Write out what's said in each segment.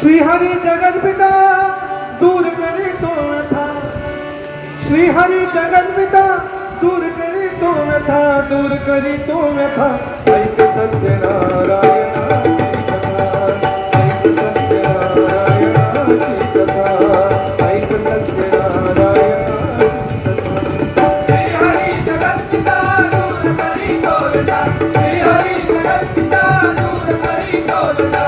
श्रीहरी जगदपिता दूर करे तो व्यथा। श्रीहरी जगदपिता दूर करी तो तो ऐक सत्यनारायणाची कथा श्रीहरी जगदपिता दूर करी तो जगदपिता दूर करी तो व्यथा। दूर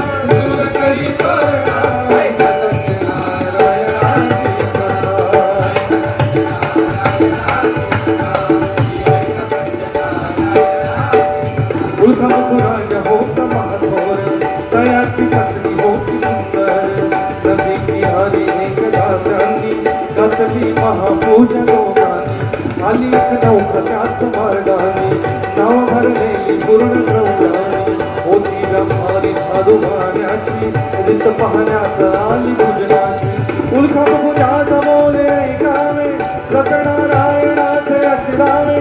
उल्हापुराज होत महाथोर तयाची पत्नी होती सुंदर नदी किनारी एकदा त्यांनी घातली महापूजा दोघांनी आली एक नौका नाव भरलेली पूर्ण प्रौढाने। होती रमारी साधू गाण्याची रीत पाहण्यास आली पूजनाची उल्हापुरा जमवले ऐकावे रतनारायणाचे अचरावे